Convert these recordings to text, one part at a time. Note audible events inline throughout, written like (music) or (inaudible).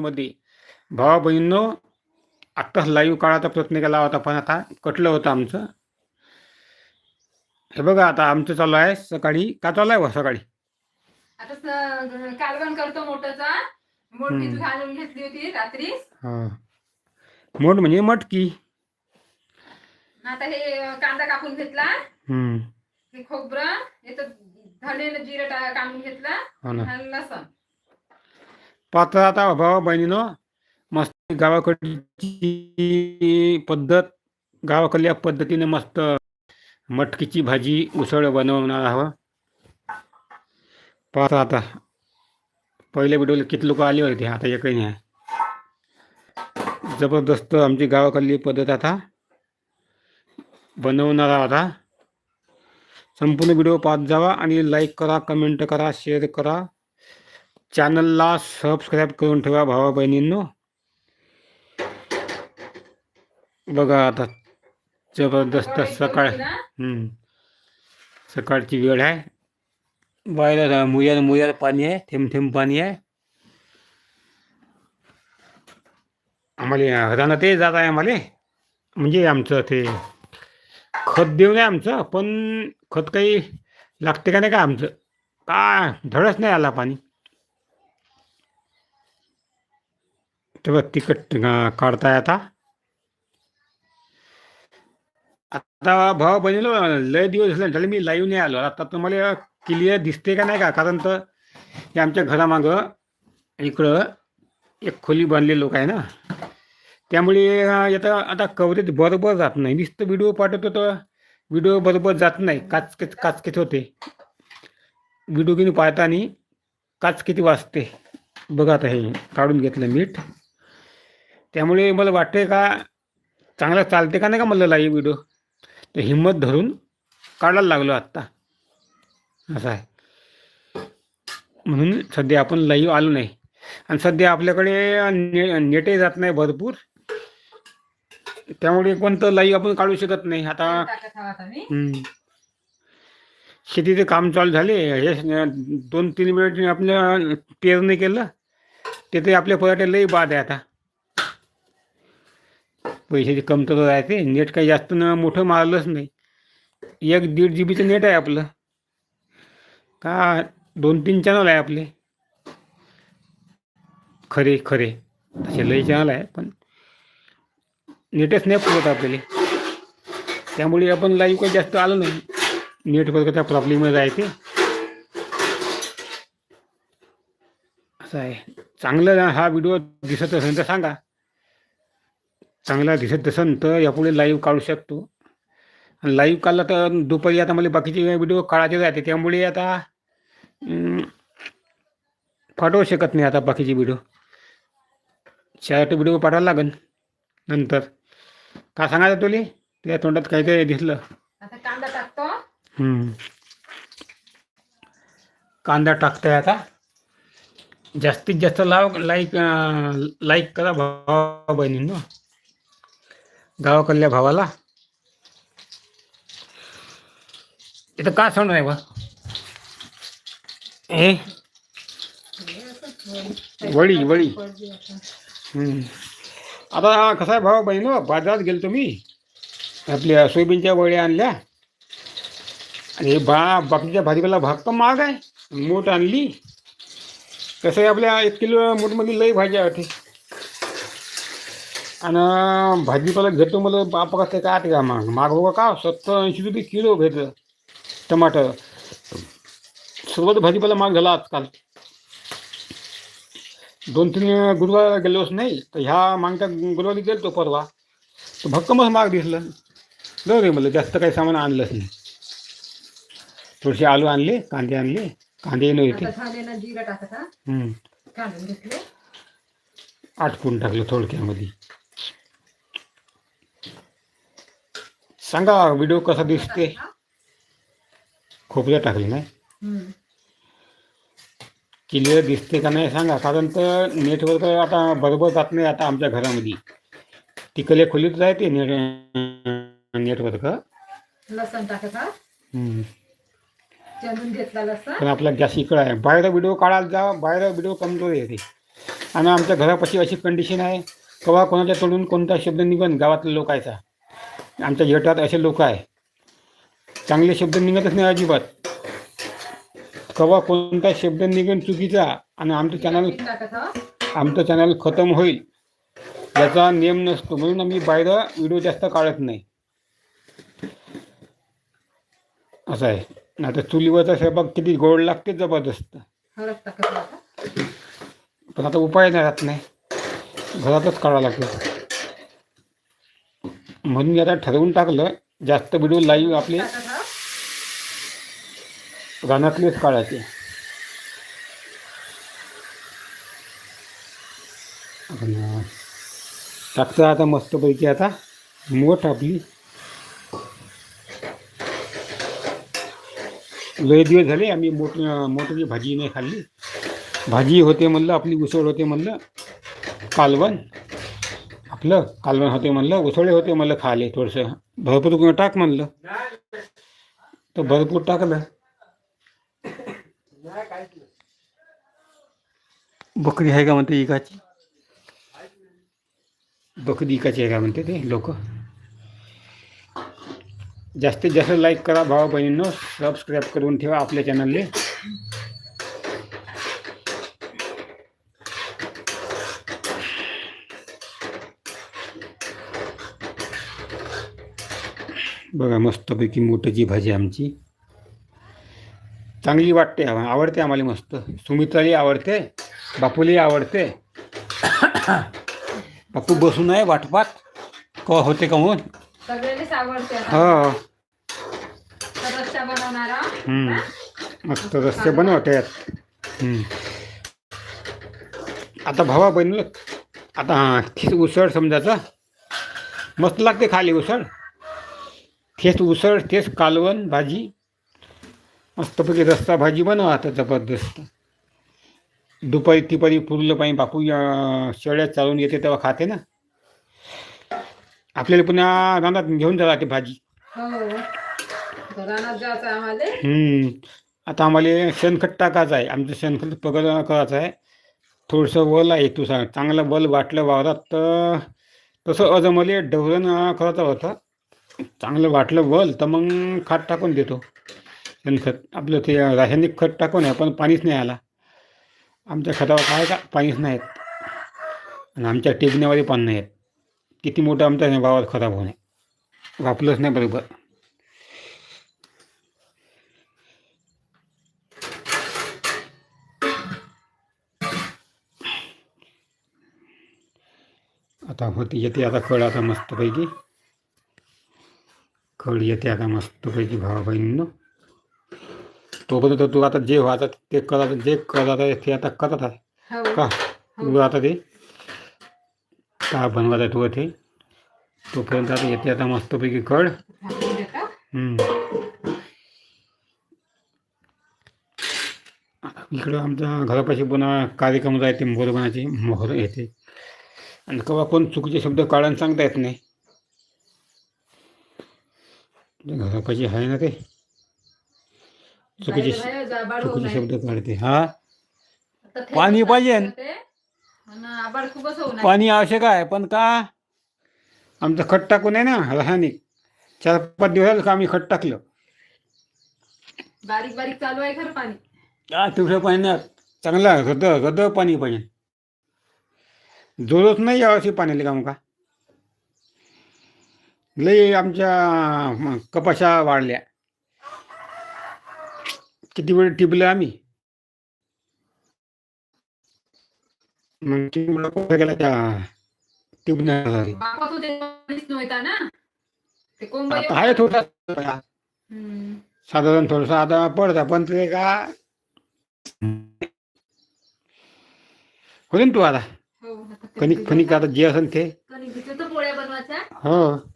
मध्ये. भावा बहिणींनो आत्ताच लाईव्ह काढायचा प्रयत्न केला होता पण आता कटलं होतं आमचं. हे बघा आता आमचं चालू आहे सकाळी. का चालू आहे बा सकाळी? आता स- कालवण करतो मोठचा. मोठी हम्म. घालून घेतली होती रात्री. हा. मोठ म्हणजे मटकी. आता हे कांदा कापून घेतला. हम्म. हे खोबरं हे तर धने न जिरं टा- काढून घेतला. हो ना. आणि लसण. पात्र आता बहिणीनं मस्त गावाकडची पद्धत गावाकडल्या पद्धतीने मस्त मटकीची भाजी उसळ बनवणार हवं पाहता आता पहिल्या व्हिडिओला किती लोक आले होते आता एकही नाही. जबरदस्त आमची गावाकडली पद्धत आता बनवणार आता. संपूर्ण व्हिडिओ पाहत जावा आणि लाईक करा कमेंट करा शेअर करा. चॅनलला सबस्क्राईब करून ठेवा भावा बहिणींनो. बघा आता जबरदस्त सकाळ. सकाळची वेळ आहे. बाहेर मुयार मुयार पाणी आहे थेंब थेंब पाणी आहे. आम्हाला रानात ते जात आहे आम्हाला. म्हणजे आमचं ते खत देऊ आहे आमचं पण खत काही लागते का नाही का आमचं? काय? धडच नाही आला पाणी. तेव्हा तिकट काढताय आता. आता भावा बहिणीलो लय दिवस झाले झाले मी लाईव्ह नाही आलो. आता तुम्हाला क्लिअर दिसते का नाही का? कारण तर हे आमच्या घरामागं इकडं एक खोली बांधले लोक आहे ना. त्यामुळे आता याचा आता कवरेज बरोबर जात नाही. नुसतं व्हिडिओ पाठवतो तर व्हिडिओ बरोबर जात नाही. काचकेच काचकेच होते. व्हिडिओ घेऊन पाहताना काच किती वाजते. बघा आता हे काढून घेतलं मीठ त्यामुळे मला वाटते का चांगलं चालते का नाही का मला लाईव्ह व्हिडिओ तर हिंमत धरून काढायला लागलो आत्ता. असं आहे. म्हणून सध्या आपण लाईव्ह आलो नाही. आणि सध्या आपल्याकडे ने नेटही जात नाही भरपूर. त्यामुळे कोणतं लाईव्ह आपण काढू शकत नाही. आता शेतीचे काम चालू झाले. हे दोन तीन मिनिट आपल्या पेरणी केलं. तिथे आपल्या पराठ्या लई बाद आहे आता. पैशाची कमतरता राहते नेट काही जास्त न मोठं मारलंच नाही. एक दीड जी बीचं नेट आहे आपलं. का दोन तीन चॅनल आहे आपले. खरे खरे. तसे लई चॅनल आहे पण नेटच नाही पुरत आपल्याला. त्यामुळे आपण लाईव्ह काही जास्त आलो नाही. नेटवर्कचा प्रॉब्लेम राहते. असं आहे. चांगलं हा व्हिडिओ दिसत असेल तर सांगा. चांगला दिसत असेल तर यापुढे लाईव्ह काढू शकतो. आणि लाईव्ह काढला तर दुपारी आता मला बाकीचे व्हिडिओ काढायचे राहते त्यामुळे आता पाठवू शकत नाही आता बाकीचे व्हिडिओ शॉर्ट व्हिडिओ पाठवायला लागेल नंतर. का सांगायचं तुले? तुझ्या तोंडात काहीतरी दिसलं. कांदा टाकतो. कांदा टाकताय आता. जास्तीत जास्त लाव लाईक लाईक करा भावा बहिणींनो गावाकडल्या भावाला? इथं का सण आहे बा? हे वडी वडी हम्म. आता कसं आहे भावा बहिणो? बाजारात गेलो तुम्ही? आपल्या सोयाबीनच्या वड्या आणल्या. आणि हे बा बाकीच्या भाजीपाला भाग पण महाग आहे. मूठ आणली. कसं आहे आपल्या एक किलो मूठमध्ये लई भाज्या होते. आणि भाजीपाला घेतो मला बाप कसं काय ते का महाग महाग बघा का सत्तर ऐंशी रुपये किलो घेतं टमाटर. सर्वच भाजीपाला महाग झाला आजकाल. दोन तीन गुरुवार गेलोच नाही तर ह्या मागच्या गुरुवारी गेलो परवा. तर भक्कमच महाग दिसलं. जाऊ रे मला जास्त काही सामान आणलंच नाही. थोडेसे आलू आणले कांदे आणले कांदे नव्हते घेतले. आटकून टाकलं थोडक्यामध्ये. सांगा व्हिडिओ कसा दिसते खोबऱ्या टाकलं नाही. क्लिअर दिसते का नाही सांगा कारण तर नेटवर्क आता बरोबर जात नाही आता आमच्या घरामध्ये. तिकडे खोलीत राहते नेट नेटवर्क लसण घेतला पण आपला गॅस इकडं आहे. बाहेर व्हिडिओ काढायला जा बाहेर व्हिडिओ कमजोर येते आणि आमच्या घरापाशी अशी कंडिशन आहे कवा कोणाच्या तोडून कोणता शब्द निघन गावातल्या लोकायचा आमच्या जेटात असे लोक आहे. चांगले शब्द निघतच नाही अजिबात. कवा कोणता शब्द निघन चुकीचा आणि आमचं चॅनल. आमचं चॅनल खतम होईल याचा नियम नसतो. म्हणून आम्ही बाहेर व्हिडिओ जास्त काढत नाही. असं आहे. नाही तर चुलीवरचा स्वयंपाक किती गोड लागते जबरदस्त. आता. पण आता उपाय नाही राहत नाही. घरातच काढावं लागतं म्हणून आता ठरवून टाकलं जास्त व्हिडिओ लाईव्ह आपले रानातलेच काढायचे. आपण टाकतं आता मस्तपैकी आता. मोठ आपली. लय दिवस झाले आम्ही मोठ मोठची भाजी नाही खाल्ली. भाजी होते म्हणलं आपली उसळ होते म्हणलं कालवण. म्हटलं कालवण होते म्हणलं उसळे होते म्हणलं खाले थोडंसं. भरपूर टाक म्हणलं. तर भरपूर टाकलं. बकरी आहे का म्हणते इकाची? बकरी इकाची आहे का म्हणते ते लोक? जास्तीत जास्त लाईक करा भावा बहिणींनो. सबस्क्राईब करून ठेवा आपल्या चॅनलले बघा मस्तपैकी मोठीची भाजी आमची. चांगली वाटते आवडते आम्हाला मस्त. सुमित्राली आवडते बापूली आवडते. (coughs) बापू बसून आहे वाटपात. क होते का. हो. मस्त रस्ते बनवते. आता भावा बनलं आता हा उसळ समजायचं. मस्त लागते खाली उसळ. तेच उसळ तेच कालवण भाजी. मस्तपैकी रस्सा भाजी बनवा आता जबरदस्त. दुपारी तिपारी पुरलं पाहिजे. बापू शेळ्या चालून येते तेव्हा खाते ना. आपल्याला पुन्हा रानात घेऊन जा ते भाजी. हो. हम्म. आता आम्हाला शेणखत टाकायचं आहे. आमचं शेणखत पगड करायचं आहे. थोडंसं वल आहे तू सांग चांगलं बल वाटलं वावरात तर तसं अजून मला डवरण करायचं होतं. चांगलं वाटलं वल तर मग खत टाकून देतो. शेणखत आपलं ते रासायनिक खत टाकून आहे पण पाणीच नाही आला. आमच्या खतावर काय का पाणीच नाहीत. आणि आमच्या टेकण्यामध्ये पाणी नाही आहेत किती मोठं आमच्या वावर खराब होणे. वापरलंच नाही बरोबर. आता होती येते आता कळ आता मस्तपैकी. कळ येते आता मस्तपैकी भावा बहिणीनं तोपर्यंत तू आता जे व्हायचं ते करत जे करत आहे ते आता करत आहे। हो का? तू आता ते का बनवत आहे तू ते तोपर्यंत आता येते आता मस्तपैकी कळ इकडं आमच्या घरापाशी पुन्हा कार्यक्रम आहे ते मोहर बनायचे मोहर येते। आणि केव्हा कोण चुकीचे शब्द काढून सांगता येत नाही ते घरापाशी आहे ना ते चुकीचे चुकीचे. शब्द काढते हा? पाणी पाहिजे. पाणी आवश्यक आहे पण का? आमचं खत टाकून आहे ना रासायनिक. चार पाच दिवस का आम्ही खत टाकलं? बारीक बारीक चालू आहे खरं पाणी. हा तेवढं पाणी नाही. चांगलं हृद हृद पाणी पाहिजे. जोरच नाही यावर्षी पाण्याला काम का? लई आमच्या कपाशा वाढल्या. किती वेळ टिपलं आम्ही? मग गेला त्या आता आहे थोडा. साधारण थोडंसं आता पडतं पण ते का? होईल ना तू आता. हो कणिक फणिक आता जे असेल ते. कणिक हो.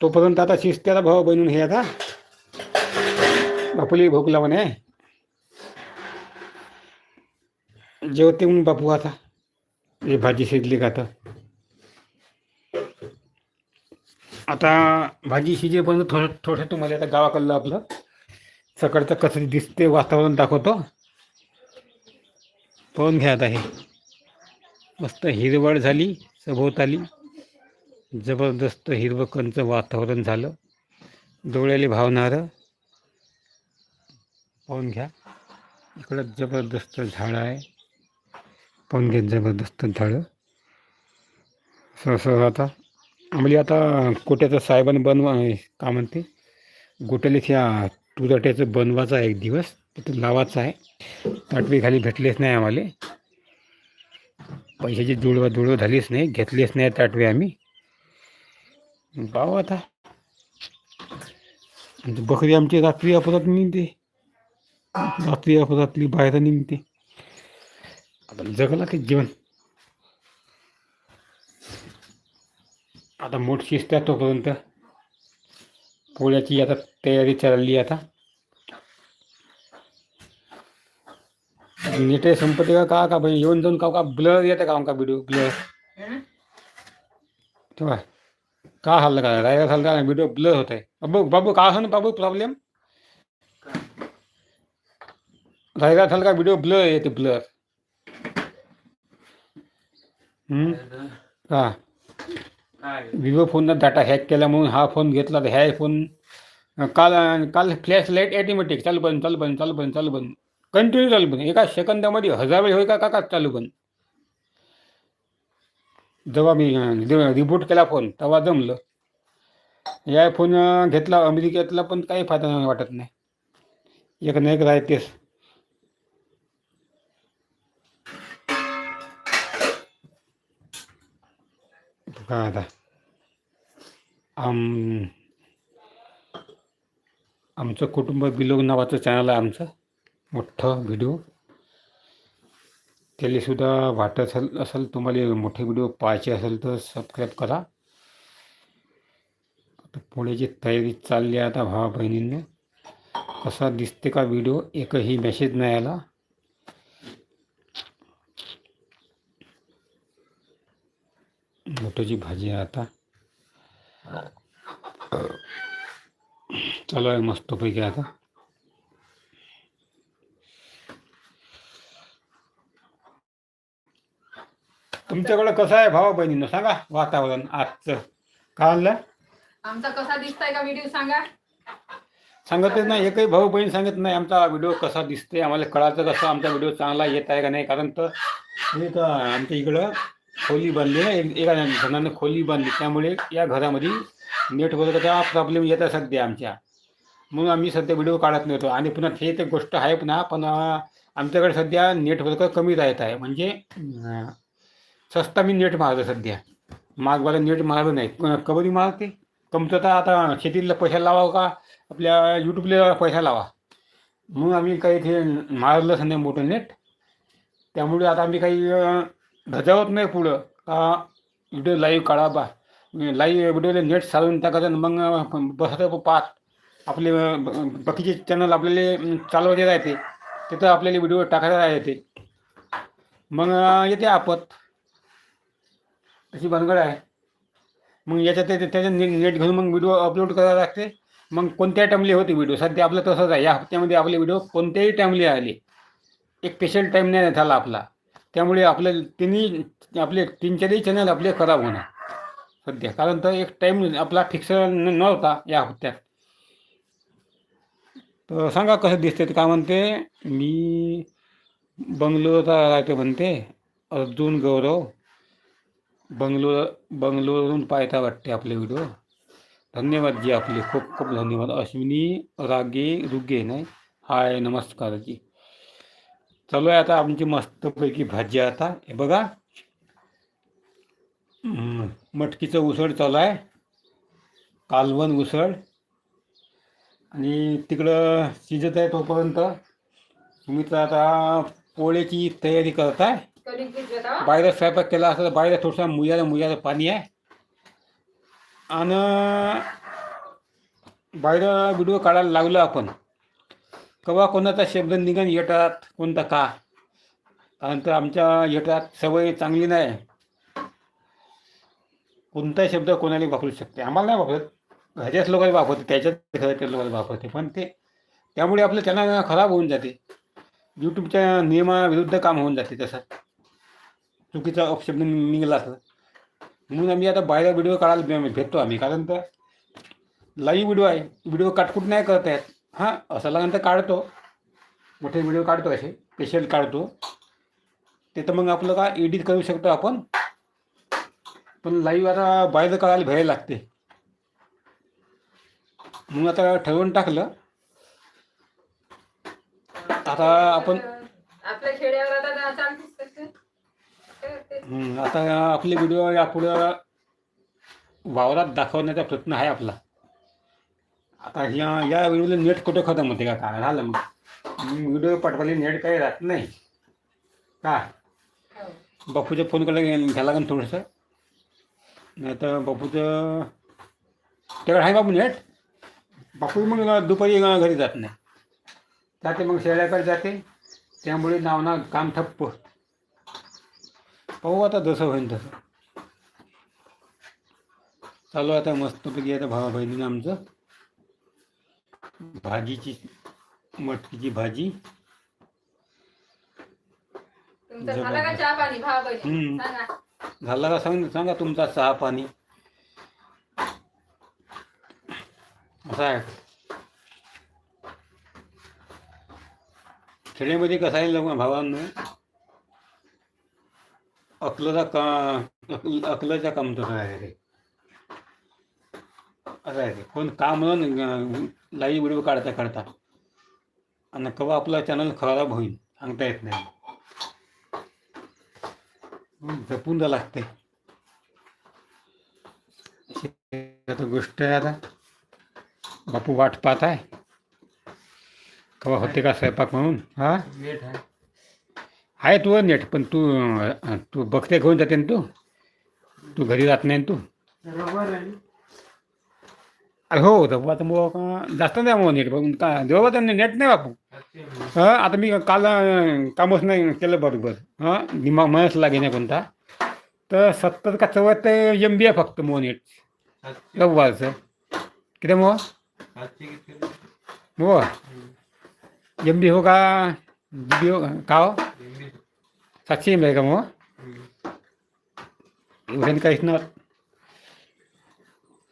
तोपर्यंत आता शिस्त्याला भाव बनवून हे आता बापूली भूक लावून आहे जेवते म्हणून बापू आता. हे भाजी शिजली का आता? आता भाजी शिजेपर्यंत थोडं थोडं तुम्हाला आता गावाकडलं आपलं सकाळचं कसं दिसते वातावरण दाखवतो. पाहून घ्या आता हे. मस्त हिरवळ झाली सभोवताली. जबरदस्त हिरवकणचं वातावरण झालं. डोळ्याला भावणारं पाहून घ्या. इकडं जबरदस्त झाडं आहे. पाहून घ्या जबरदस्त झाडं. सहसह आता. आम्ही आता कोट्याचं साहेबान बनवा का म्हणते? गोट्याला त्या तुरट्याचं बनवायचं आहे एक दिवस. तिथं लावायचं आहे. ताटवी खाली भेटलेच नाही आम्हाला. पैशाची जुळवा जुळव झालीच नाही. घेतलीच नाही ताटवी आम्ही. पाहू आता. आणि बकरी आमची रात्री अपरात निघते. रात्री अपरातली बाहेर निघते. आता जगला ते जीवन? आता मोठ शिस्त आहे तोपर्यंत. पोळ्याची आता तयारी चालली आता. नेट संपत्ती का? का का भाई येऊन जाऊन का का ब्लर येते का का व्हिडिओ ब्लर? तेव्हा का हल्ला का रायला हल्ला करा व्हिडिओ ब्लर होत आहे बाबू बाबू का असं ना बाबू प्रॉब्लेम रायला हल्ला व्हिडिओ ब्लर येते ब्लर. हा. विवो फोननं डाटा हॅक केला म्हणून हा फोन घेतला तर ह्या फोन काल काल फ्लॅश लाइट ॲटोमॅटिक चालू बंद चालू बंद चालू बंद चालू बंद. कंटिन्यू चालू बंद. एका सेकंदामध्ये हजार वेळ होईल का का का चालू बंद? जेव्हा मी रिबूट केला फोन तेव्हा जमलं. या फोन घेतला अमेरिकेतला पण काही फायदा नाही वाटत नाही. एक ना एक राहतेच. काय आता. आम आमचं कुटुंब बिलोग नावाचं चॅनल आहे आमचं. मोठं व्हिडिओ त्यालासुद्धा वाटत असेल असेल तुम्हाला मोठे व्हिडिओ पाहायचे असेल तर सबस्क्राईब करा. आता पुण्याची तयारी चालली आहे आता भावा बहिणींनी कसा दिसते का व्हिडिओ? एकही मेसेज नाही आला. मोठ्याची भाजी आहे आता. चालू आहे मस्तपैकी आता. तुमच्याकडं कसं आहे भावा बहिणीनं? सांगा वातावरण आजचं. आणलं आमचा कसा दिसताय का व्हिडिओ सांगा? सांगतच नाही. एकही भाऊ बहीण सांगत नाही आमचा व्हिडिओ कसा दिसते आम्हाला कळायचं कसं आमचा व्हिडिओ चांगला येत आहे का नाही. कारण तर हे तर आमच्या इकडं खोली बांधली ना. एक- एका जणांना खोली बांधली. त्यामुळे या घरामध्ये नेटवर्कचा प्रॉब्लेम येत आहे सध्या आमच्या. म्हणून आम्ही सध्या व्हिडिओ काढत नव्हतो आणि पुन्हा हे तर गोष्ट आहे पुन्हा पण अं, आमच्याकडे सध्या नेटवर्क कमी राहत आहे. म्हणजे अं, स्वस्त मी नेट मारतो सध्या. मागवाला नेट मारलं नाही कबड्डी मारते कमतरता आता शेतीला पैसा लावा का? आपल्या यूट्यूबला पैसा लावा. म्हणून आम्ही काही ते मारलंच नाही मोठं नेट. त्यामुळे आता आम्ही काही धजावत नाही पुढं. का व्हिडिओ लाईव्ह काढा बा. लाईव्ह व्हिडिओला नेट सारून टाकायचं आणि मग बसत पाच आपले ब- बाकीचे चॅनल आपल्याला चालवायचे राहते. तिथं आपल्याला व्हिडिओ टाकायला राहते. मग येते आपत. तशी भानगड आहे. मग याच्यात त्याच्या त्याच्यात नेट घेऊन मग व्हिडिओ अपलोड करायला लागते. मग कोणत्या टाईमले होते व्हिडिओ सध्या आपलं तसंच आहे. या हप्त्यामध्ये आपले व्हिडिओ कोणत्याही टाईमले आले. एक स्पेशल टाईम नाही झाला आपला. त्यामुळे आपलं तिन्ही आपले तीन चारही चॅनल आपले खराब होणार. सध्या. कारण तर एक टाईम आपला फिक्स नव्हता या हप्त्यात. तर सांगा कसं दिसते ते? काय म्हणते? मी बंगलोरचा राहते म्हणते. अर्जुन गौरव. बंगलोर बंगलोरवरून पाहता वाटते आपले व्हिडिओ धन्यवाद जी आपले. खूप खूप धन्यवाद. अश्विनी रागे रुगे नाही. हाय नमस्कार जी. चालू आहे आता आमची मस्तपैकी भाजी आता. हे बघा. मटकीचं उसळ चालू आहे. कालवण उसळ. आणि तिकडं शिजत आहे तोपर्यंत. तुम्ही तर आता पोळ्याची तयारी करताय. बाहेर स्वयंपाक केला असेल तर बाहेर थोडसा मुयाला मुयाला पाणी आहे. आणि बाहेर व्हिडिओ काढायला लागलो आपण. केव्हा कोणाचा शब्द निघन येतात कोणता का? कारण तर आमच्या येतात सवय चांगली नाही. कोणताही शब्द कोणाला वापरू शकते? आम्हाला नाही वापरत. घरच्याच लोकांना वापरते त्याच्यात घरच्या लोकांना वापरते. पण ते त्यामुळे आपलं चॅनल खराब होऊन जाते. यूट्यूबच्या नियमाविरुद्ध काम होऊन जाते तसं. चुकीचा अपशब्द निघाला असं म्हणून आम्ही आता बाहेर व्हिडिओ काढायला भे- भेटतो आम्ही. कारण तर लाईव्ह व्हिडिओ आहे. व्हिडिओ काटकूट नाही करत आहेत. हां असं लागल्यानंतर तर काढतो. मोठे व्हिडिओ काढतो असे. स्पेशल काढतो. ते तर मग आपलं काय एडिट करू शकतो आपण. पण लाईव्ह आता बाहेर काढायला भयायला लागते. म्हणून आता ठरवून टाकलं. आता आपण आपल्या खेड्यावर आता जा- चालतेच तसे. काय करते? हम्म, आता आपले व्हिडिओ यापुढं वावरात दाखवण्याचा प्रयत्न आहे आपला. आता ह्या या व्हिडिओला नेट कुठं खतम होते का? काय झालं मग? व्हिडिओ पाठवायला नेट काही राहत नाही. का. बापूचा फोन करायला घ्या घ्यायला लागेल थोडंसं. नाही तर बापूचं त्याकडे आहे बापू नेट बापू मग दुपारी घरी जात नाही. जाते मग शेळ्याकडे जाते. त्यामुळे नावना काम ठप्प. पाहू आता जसं होईल तसं. चालू आता मस्तपैकी आता भावा बहिणीनं आमचं भाजीची मटकीची भाजी. तुमचा झाला का चहा पाणी भाव बहिणी? हम्म. सांगा. झाला का? सांग सांगा तुमचा चहा पाणी असं आहे. खेड्यामध्ये कसं आहे लोक भावांनो? अकलचा का अकलाच्या काम कमतरता आहे रे. असं आहे ते कोण काम लाईव्ह व्हिडिओ काढता काढता. आणि केव्हा आपला चॅनल खराब होईल सांगता येत नाही. जपून जा लागते आता गोष्ट आहे आता. बापू वाट पाहत आहे केव्हा होते का स्वयंपाक म्हणून? हा? लेट आहे. आहे तू नेट पण तू तू बघते घेऊन जाते ना तू. तू घरी जात नाही तू. अरे हो तेव्हा तर मग जास्त नाही मग नेट बघून. का जेव्हा तर नेट नाही बापू हा आता मी काल कामच नाही केलं बरोबर. हां दिमाग मनच लागे नाही कोणता. तर सत्तर का चौहत्तर एम बी आहे फक्त मग नेट. रविवारचं किती मग? हो एम बी हो का? बी हो? का हो? सातशे एम बी का मग? एवढ्यानं काहीच ना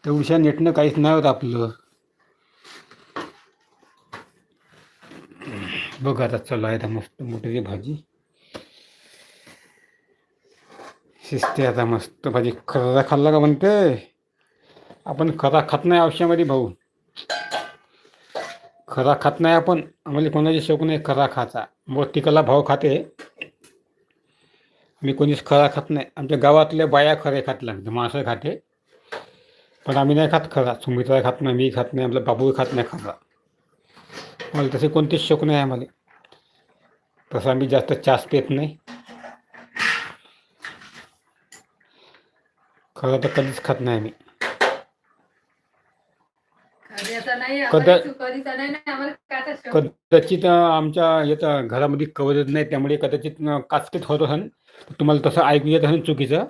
तेवढ्या नेटनं काहीच नाही होत आपलं. बघ आता चला आता मस्त मोठी भाजी. शिजते आता मस्त भाजी. खरा खाल्ला का म्हणते? आपण खरा खात नाही आयुष्यामध्ये भाऊ. खरा खात नाही आपण. आम्हाला कोणाची शौक नाही खरा खाचा मग तिकला भाव खाते. मी कोणीच खरा खात नाही. आमच्या गावातल्या बाया खरे खात लागते माणसं खाते. पण आम्ही नाही खात खरा सुमित्रा खात नाही मी खात नाही आपला बाबू खात नाही खरा मला तसे कोणतेच शौक नाही आम्हाला. तसं आम्ही जास्त चास पेत नाही. खरं तर कधीच खात नाही आम्ही. कदाचित आमच्या याचा घरामध्ये कवरच नाही त्यामुळे कदाचित काचकीत होत असेल तुम्हाला तसं ऐकू येत असेल चुकीचं.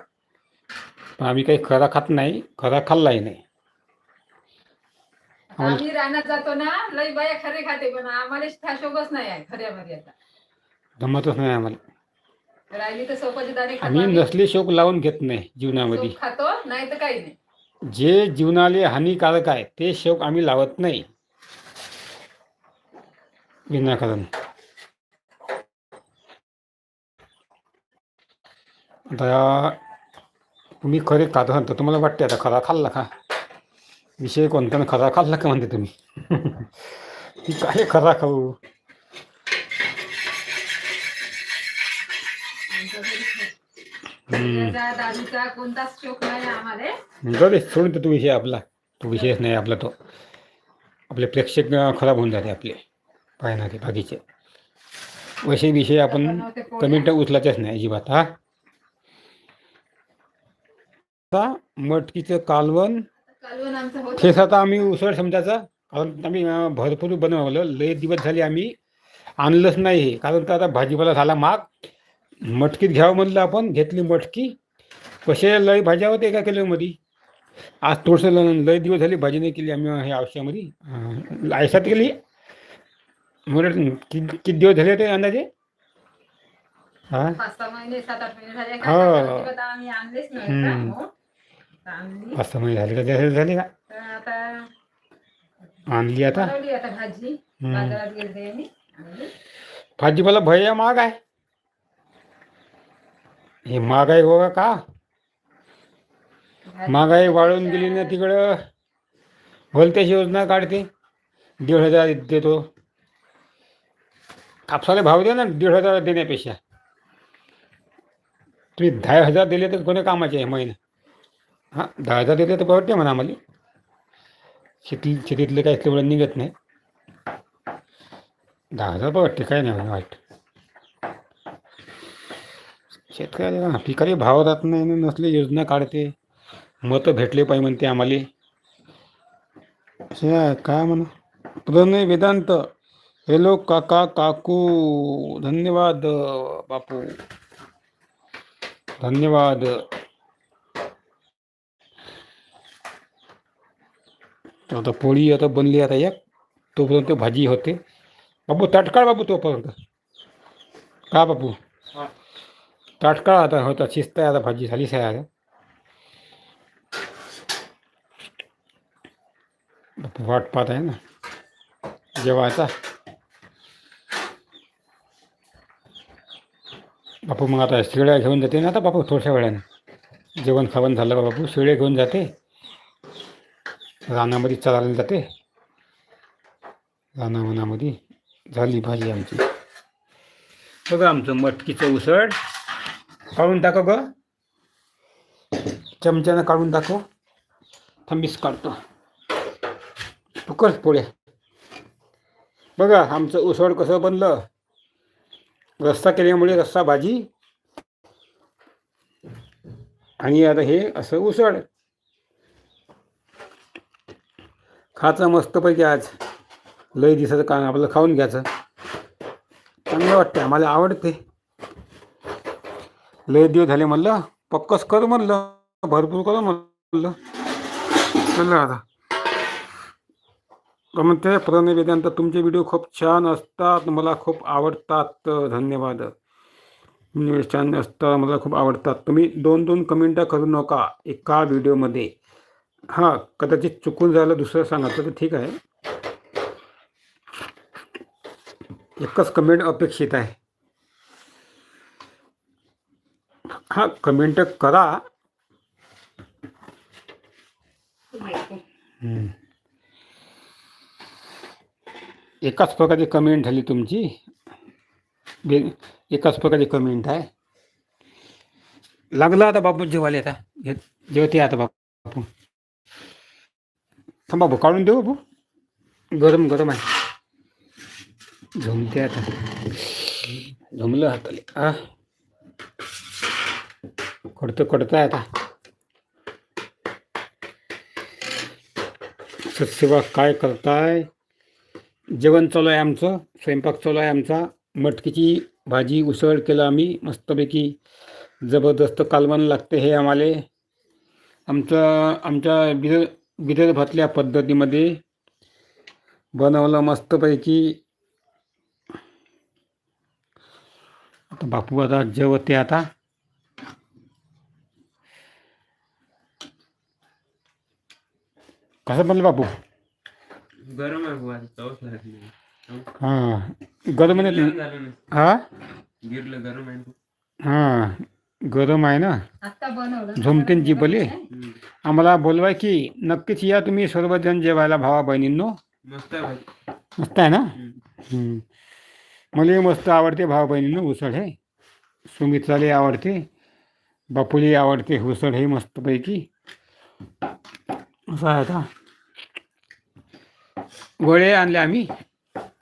पण आम्ही काही खरा खात नाही खरा खाल्लाही नाही. आम्ही रानात जातो ना लई बाया खरे खाते पण आम्हाला नाही आहे खऱ्या मर्यादा जमतच नाही आम्हाला. राहिली तर सोपाचे दाणे खातो आम्ही. नसले शोक लावून घेत नाही जीवनामध्ये. खातो नाही तर काही नाही. जे जीवनाले हानिकारक आहे ते शौक आम्ही लावत नाही. विनाकारण आता तुम्ही खरे खात तर तुम्हाला वाटते आता खरा खाल्ला का? विषय कोणत्या खरा खाल्ला का म्हणते तुम्ही? (laughs) की काय खरा खाऊ? दे सोडून तर तो विषय आपला. तो विषयच नाही आपला तो. आपले प्रेक्षक खराब होऊन जाते आपले. पाहणारे बाकीचे. वैसे विषय आपण. कमेंट उचलायच्याच नाही अजिबात हा. आता मटकीचं कालवण. तेच आता आम्ही उसळ समजायचं. कारण आम्ही भरपूर बनवलं. लय दिवस झाले आम्ही आणलंच नाही हे. कारण तर आता भाजीपाला झाला माग मटकीत घ्यावं म्हणलं आपण घेतली मटकी. कसे लय भाज्या होते एका किलोमध्ये. आज थोडंसं ल- लय दिवस झाले भाजी नाही केली आम्ही हे आयुष्यामध्ये अं, आयशात केली. मला किती किती दिवस झाले होते अंदाजे? हा? पाच सहा महिने झाले. का? आणली जास्त झाले का? आता आणली भाजी. बाजारात गेलते मी. भाजीपाला भैया महाग आहे. हे महागाई बघा का? महागाई वाढून गेली ना तिकडं. भलत्याची योजना काढते. दीड हजार देतो. कापसाला भाव द्या ना दीड हजार देण्यापेक्षा. तुम्ही दहा हजार दिले तर कोणी कामाचे आहे महिना. हां दहा हजार देते तर परवडते म्हणा आम्हाला. शेती शेतीतले काही तेवढं निघत नाही. दहा हजार परवडते काय नाही म्हणे वाईट. शेतकऱ्याला पिकाला भाव राहत नाही ना नसले योजना काढते. मतं भेटले पाहिजे म्हणते आम्हाला. काय म्हणा? प्रणय वेदांत. हॅलो काका काकू धन्यवाद बापू. धन्यवाद. आता पोळी आता बनली आता एक. तोपर्यंत भाजी होते. बापू ताटकाळ बापू तोपर्यंत. का बापू ताटकाळ आता होता शिस्त आहे आता भाजी झालीच आहे आता बापू वाट पाहत आहे ना. जेवायचा. बापू मग आता शेळ्या घेऊन जाते ना आता बापू थोड्याशा वेळाने. जेवण खावण झालं का बापू? शेळ्या घेऊन जाते. रानामध्ये चरायला जाते. रानावनामध्ये झाली भाजी आमची. बघा आमचं मटकीचं उसळ. काढून टाका ग. चमच्यानं काढून टाकव थंबीस काढतो. तू कर पोळ्या. बघा आमचं उसळ कसं बनलं. रस्सा केल्यामुळे रस्सा भाजी. आणि आता हे असं उसळ. खायचं मस्तपैकी आज. लय दिसायचं कारण आपलं खाऊन घ्यायचं. चांगलं वाटतं आम्हाला आवडते लय दिवस झाले म्हणलं पक्कस कर म्हणलं भरपूर कर म्हणलं. चल आता. तर ते प्रणय वेदांत तुमचे व्हिडिओ खूप छान असतात मला खूप आवडतात. धन्यवाद. छान असतात मला खूप आवडतात. तुम्ही दोन दोन कमेंटा करू नका एका व्हिडिओमध्ये. हां कदाचित चुकून झालं दुसरं सांगितलं तर ठीक आहे. एकच कमेंट अपेक्षित आहे. हां कमेंट करा. एकाच प्रकारची कमेंट झाली तुमची. एकाच प्रकारची कमेंट आहे. लागला आता बापू जेवायला आता. जेवते आता बापू थांब बाबू काढून देऊ बापू गरम गरम आहे. झुमते आता. झुमलं हाताले. आ. कडतं कडतं आहे आता. सत्सेवा काय करताय? जेवण चालू आहे आमचं स्वयंपाक चालू आहे आमचा. मटकीची भाजी उसळ केलं आम्ही मस्तपैकी जबरदस्त कालवण लागते हे आम्हाला. आमचं आमच्या विदर् विदर्भातल्या पद्धतीमध्ये बनवलं मस्तपैकी. आता बापू आता जेवते आता. कसं बनलं बापू? गरम आहे बुवा चवच लागली हां गरम आहे ना? झालं ना. हा? गिरलं गरम आहे हां गरम आहे ना? आत्ता बनवलं. झुमतेन जी बोले. हम्म. आम्हाला बोलवाय की नक्कीच या तुम्ही सर्वजण जेवायला भावा बहिणींनो. मस्त आहे भाजी मस्त आहे ना? हम्म. हम्म. मला मस्त आवडते भावा बहिणींनो उसळ हे. सुमित्राला आवडते. बापूली आवडते उसळ हे मस्तपैकी. असं आहे आता. वळे आणले आम्ही.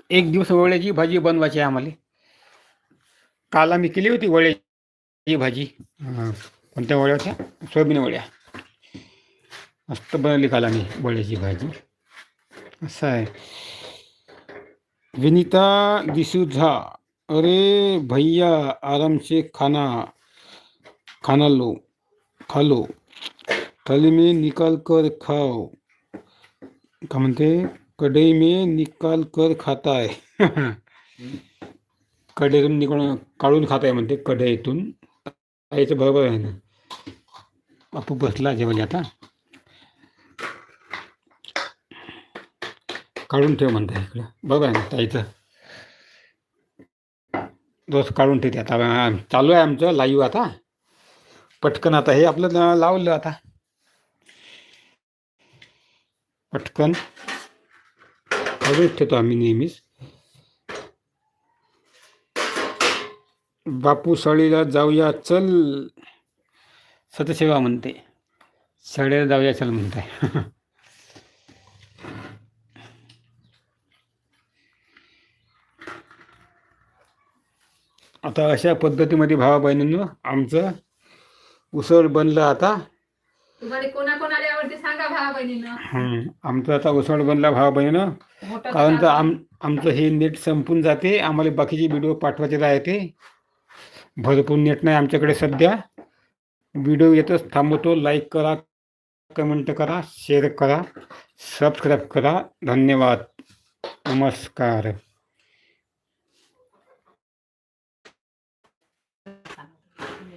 एक दिवस वळ्याची भाजी बनवायची आहे आम्हाला. काल आम्ही केली होती वळ्याची भाजी. हां. कोणत्या वड्या होत्या? सोयाबीन वड्या. मस्त बनवली काल आम्ही वड्याची भाजी. असं आहे. विनीता डिसूझा. अरे भैया आराम से खाना. खाना लो खा लो थाली में निकाल कर खाओ. का म्हणते? कढई में निकाल कर खाता आहे (laughs) कढईतून निघून काढून खात आहे म्हणते कढईतून. याचं बरोबर आहे ना. बापू बसला जेवायला आता. काढून ठेव म्हणता इकडं. बघा ना ताईचं रोज काढून ठेवते आता. चालू आहे आमचं लाईव्ह आता. पटकन आता हे आपलं लावलं आता. पटकन. काढून ठेवतो आम्ही नेहमीच. बापू सळीला जाऊया चल. सतसेवा म्हणते. सळीला जाऊया चल म्हणताय. (laughs) आता अशा पद्धतीमध्ये भावा बहिणींनो आमचं उसळ बनलं आता. तुम्हाला कोणा कोणाला आवडते सांगा भावा बहिणीनं. आमचं आता उसळ बनला भावा बहिणीनं. मोठं कारण तर. आम आमचं हे नेट संपून जाते. आम्हाला बाकीचे व्हिडिओ पाठवायचे राहते. भरपूर नेट नाही आमच्याकडे सध्या. व्हिडिओ येतच थांबवतो. लाईक करा कमेंट करा शेअर करा सबस्क्राईब करा. धन्यवाद. नमस्कार.